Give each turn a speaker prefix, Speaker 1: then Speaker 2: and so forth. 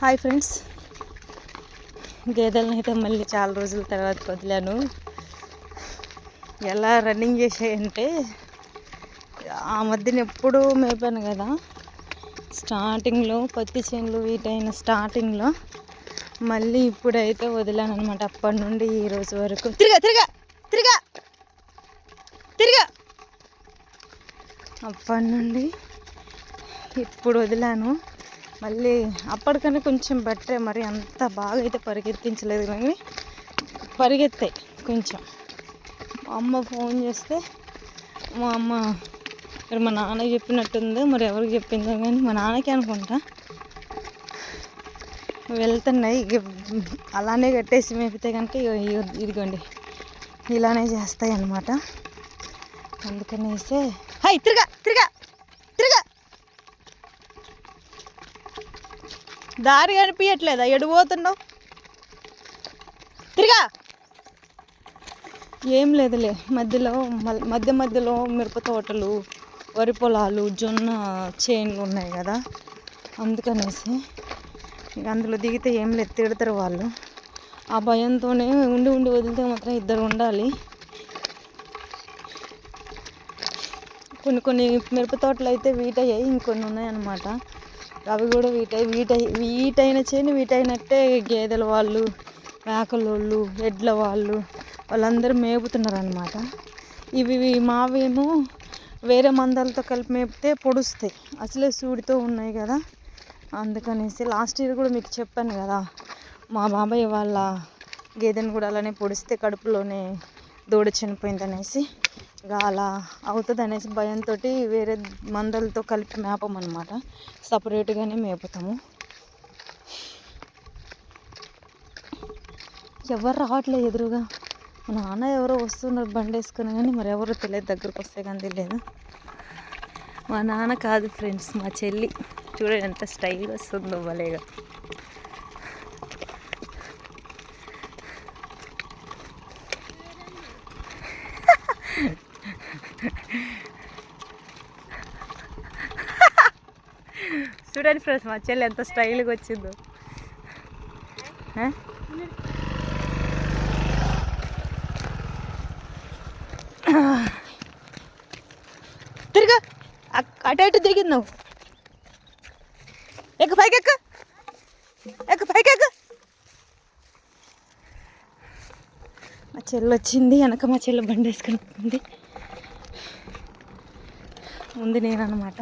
Speaker 1: Hi friends. గేదెలను అయితే మళ్ళీ చాలా రోజుల తర్వాత వదిలాను. ఎలా రన్నింగ్ చేసాయంటే ఆ మధ్యన ఎప్పుడూ మేపాను కదా. స్టార్టింగ్లో పత్తి చేనులు వీటైన స్టార్టింగ్లో మళ్ళీ ఇప్పుడైతే వదిలాను అనమాట అప్పటి నుండి ఈ రోజు వరకు. తిరిగా తిరిగా తిరిగా తిరిగా. అప్పటి నుండి ఇప్పుడు వదిలాను. మళ్ళీ అప్పటికన్నా కొంచెం బెటరే. మరి అంత బాగా అయితే పరిగెత్తించలేదు కానీ పరిగెత్తాయి కొంచెం. మా అమ్మ ఫోన్ చేస్తే మా అమ్మ మరి మా నాన్న చెప్పినట్టుంది మరి ఎవరికి చెప్పిందో కానీ మా నాన్నకి అనుకుంటా. వెళ్తున్నాయి అలానే కట్టేసి మేపితే కనుక ఇగో ఇగో- ఇదిగోండి ఇలానే చేస్తాయి అన్నమాట అందుకనేసే హై తిరగా తిరగా! దారి కనిపించట్లేదా ఎడిపోతున్నావు తిరిగా! ఏం లేదులే. మధ్యలో మధ్య మధ్యలో మిరప తోటలు వరి పొలాలు జొన్న చేన్లు ఉన్నాయి కదా? అందుకనేసి ఇక అందులో దిగితే ఏం లేదు. తిడతారు వాళ్ళు. ఆ భయంతోనే ఉండి ఉండి వదిలితే మాత్రం ఇద్దరు ఉండాలి. కొన్ని కొన్ని మిరప తోటలు అయితే వీటయ్యాయి. ఇంకొన్ని ఉన్నాయన్నమాట. అవి కూడా వీటై వీటై వీటైన చేను వీటైనట్టే గేదెల వాళ్ళు మేకలోళ్ళు ఎడ్ల వాళ్ళు వాళ్ళందరూ మేపుతున్నారు అనమాట ఇవి మావేమో వేరే మందాలతో కలిపి మేపితే పొడుస్తాయి. అసలే సూడితో ఉన్నాయి కదా. అందుకనేసి లాస్ట్ ఇయర్ కూడా మీకు చెప్పాను కదా మా బాబాయ్ వాళ్ళ గేదెని కూడా అలానే పొడిస్తే కడుపులోనే దూడ చనిపోయింది అనేసి ఇక అలా అవుతుంది అనేసి భయంతో వేరే మందలతో కలిపి మేపమన్నమాట. సపరేట్గానే మేపుతాము. ఎవరు రావట్లేదు ఎదురుగా. మా నాన్న ఎవరో వస్తున్నారు బండి వేసుకుని కానీ మరి ఎవరో తెలియదు దగ్గరకు వస్తే కానీ తెలియదు. మా నాన్న కాదు ఫ్రెండ్స్ మా చెల్లి. చూడండి ఎంత స్టైల్ వస్తుందో భలేగా. చూడండి ఫ్రెండ్స్ మా చెల్లి ఎంత స్టైల్గా వచ్చిందో. తిరిగా. అటు అటు ఇటు తిరిగింది నువ్వు. ఎక్క పైకి ఎక్క ఎక్క పైకి ఎక్క మా చెల్లి వచ్చింది వెనక మా చెల్లి బండి వేసుకుని ఉంది. ముందు నేను అనమాట